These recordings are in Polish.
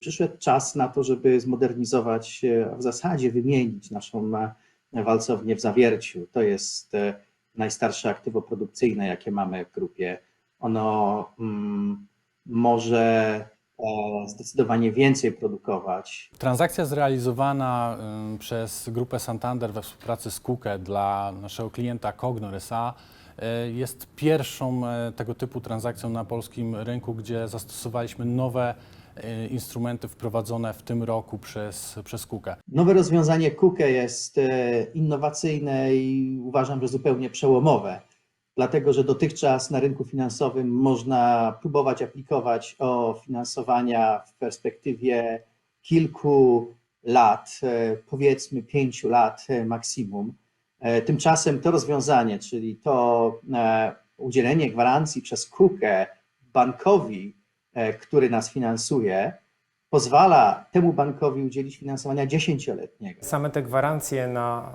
Przyszedł czas na to, żeby zmodernizować, e, a w zasadzie wymienić naszą e, walcownię w Zawierciu. To jest e, najstarsze aktywo produkcyjne, jakie mamy w grupie. Ono mm, może zdecydowanie więcej produkować. Transakcja zrealizowana ym, przez grupę Santander we współpracy z KUKE dla naszego klienta Cognor S.A. y, jest pierwszą tego typu transakcją na polskim rynku, gdzie zastosowaliśmy nowe y, instrumenty wprowadzone w tym roku przez, przez KUKE. Nowe rozwiązanie KUKE jest e, innowacyjne i uważam, że zupełnie przełomowe, dlatego że dotychczas na rynku finansowym można próbować aplikować o finansowania w perspektywie kilku lat, e, powiedzmy pięciu lat e, maksimum. E, Tymczasem to rozwiązanie, czyli to e, udzielenie gwarancji przez KUKE bankowi, e, który nas finansuje, pozwala temu bankowi udzielić finansowania dziesięcioletniego. Same te gwarancje na,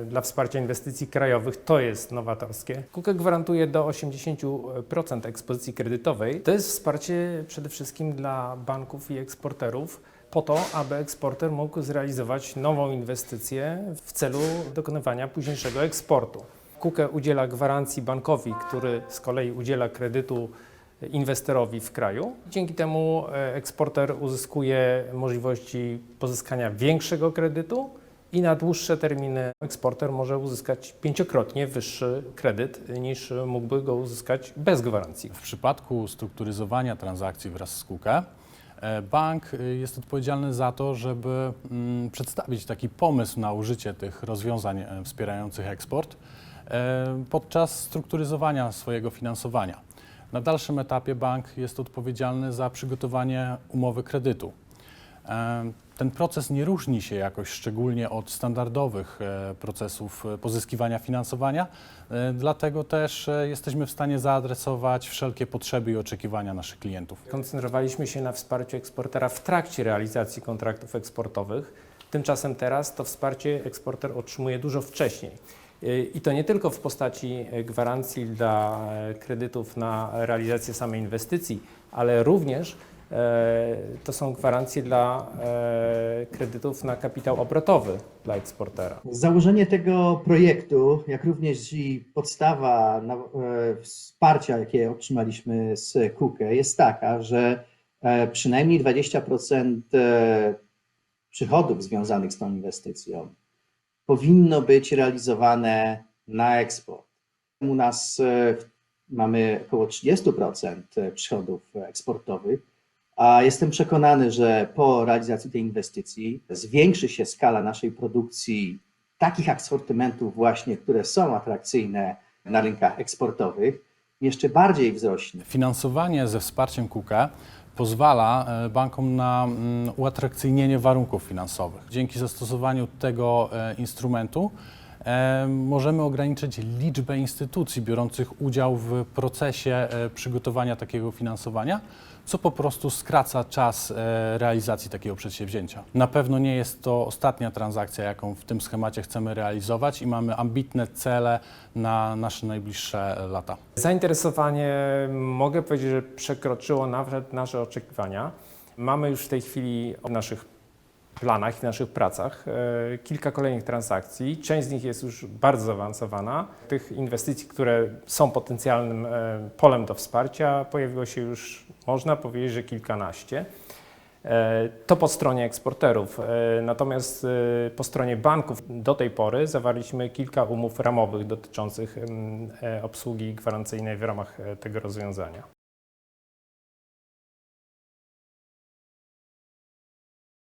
e, dla wsparcia inwestycji krajowych to jest nowatorskie. KUKE gwarantuje do 80% ekspozycji kredytowej. To jest wsparcie przede wszystkim dla banków i eksporterów po to, aby eksporter mógł zrealizować nową inwestycję w celu dokonywania późniejszego eksportu. KUKE udziela gwarancji bankowi, który z kolei udziela kredytu inwestorowi w kraju. Dzięki temu e, eksporter uzyskuje możliwości pozyskania większego kredytu i na dłuższe terminy eksporter może uzyskać pięciokrotnie wyższy kredyt niż mógłby go uzyskać bez gwarancji. W przypadku strukturyzowania transakcji wraz z KUKE, e, bank y, jest odpowiedzialny za to, żeby mm, przedstawić taki pomysł na użycie tych rozwiązań e, wspierających eksport e, podczas strukturyzowania swojego finansowania. Na dalszym etapie bank jest odpowiedzialny za przygotowanie umowy kredytu. E, Ten proces nie różni się jakoś szczególnie od standardowych e, procesów e, pozyskiwania finansowania, dlatego też jesteśmy w stanie zaadresować wszelkie potrzeby i oczekiwania naszych klientów. Koncentrowaliśmy się na wsparciu eksportera w trakcie realizacji kontraktów eksportowych. Tymczasem teraz to wsparcie eksporter otrzymuje dużo wcześniej. Yy, I to nie tylko w postaci e, gwarancji dla e, kredytów na realizację samej inwestycji, ale również to są gwarancje dla kredytów na kapitał obrotowy dla eksportera. Założenie tego projektu, jak również i podstawa e, wsparcia, jakie otrzymaliśmy z KUKE, jest taka, że e, przynajmniej 20% e, przychodów związanych z tą inwestycją powinno być realizowane na eksport. U nas e, mamy około 30% przychodów eksportowych, a jestem przekonany, że po realizacji tej inwestycji zwiększy się skala naszej produkcji takich asortymentów właśnie, które są atrakcyjne na rynkach eksportowych, jeszcze bardziej wzrośnie. Finansowanie ze wsparciem KUKE pozwala e, bankom na mm, uatrakcyjnienie warunków finansowych. Dzięki zastosowaniu tego e, instrumentu e, możemy ograniczyć liczbę instytucji biorących udział w procesie przygotowania takiego finansowania, co po prostu skraca czas e, realizacji takiego przedsięwzięcia. Na pewno nie jest to ostatnia transakcja, jaką w tym schemacie chcemy realizować i mamy ambitne cele na nasze najbliższe lata. Zainteresowanie mogę powiedzieć, że przekroczyło nawet nasze oczekiwania. Mamy już w tej chwili naszych planach i naszych pracach e, kilka kolejnych transakcji. Część z nich jest już bardzo zaawansowana. Tych inwestycji, które są potencjalnym e, polem do wsparcia, pojawiło się już, można powiedzieć, że kilkanaście. E, To po stronie eksporterów. Natomiast po stronie banków do tej pory zawarliśmy kilka umów ramowych dotyczących mm, obsługi gwarancyjnej w ramach tego rozwiązania.